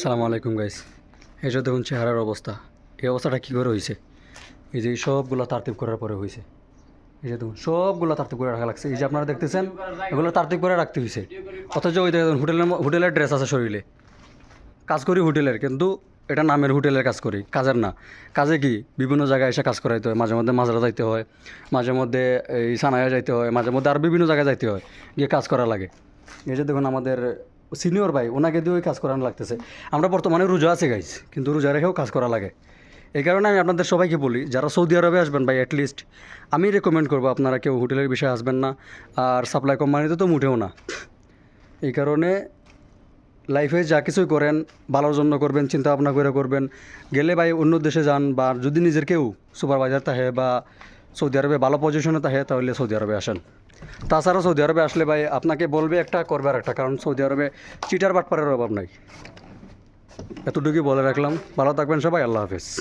সালামু আলাইকুম গাইস এই যে দেখুন চেহারার অবস্থা। এই অবস্থাটা কী করে হয়েছে এই যে সবগুলো তারতিব করার পরে হয়েছে এই যে দেখুন, সবগুলো তারতিব করে রাখা লাগছে। এই যে আপনারা দেখতেছেন, এগুলো তারতিব করে রাখতে হয়েছে অথচ ওই দেখুন, হোটেলের হোটেলের ড্রেস আছে শরীরে। কাজ করি হোটেলের, কিন্তু এটা নামের হোটেলের কাজ করি, কাজের না। কাজে কি? বিভিন্ন জায়গায় এসে কাজ করাইতে হয়। মাঝে মধ্যে মাজরা যাইতে হয়, মাঝে মধ্যে এই সানায়া যাইতে হয়, মাঝে মধ্যে আর বিভিন্ন জায়গায় যাইতে হয়, গিয়ে কাজ করা লাগে। এই যে দেখুন, আমাদের সিনিয়র ভাই, ওনাকে দিয়েও কাজ করানো লাগতেছে। আমরা বর্তমানে রোজা আছে গাইজ কিন্তু রোজা রেখেও কাজ করা লাগে। এই কারণে আমি আপনাদের সবাইকে বলি, যারা সৌদি আরবে আসবেন ভাই অ্যাটলিস্ট আমি রেকমেন্ড করব আপনারা কেউ হোটেলের বিষয়ে আসবেন না, আর সাপ্লাই কোম্পানিতে তো মুঠেও না। এই কারণে লাইফে যা কিছুই করেন, ভালোর জন্য করবেন, চিন্তা ভাবনা করে করবেন। গেলে ভাই অন্য দেশে যান, বা যদি নিজের কেউ সুপারভাইজার থাকে বা সৌদি আরবে ভালো পজিশনে থাকে, তাহলে সৌদি আরবে আসেন। তাছাড়া সৌদি আরবে আসলে ভাই, আপনাকে বলবে একটা, করবে আর একটা কারণ সৌদি আরবে চিটার বাটপারের অভাব নাই। এতটুকুই বলে রাখলাম। ভালো থাকবেন সবাই, আল্লাহ হাফেজ।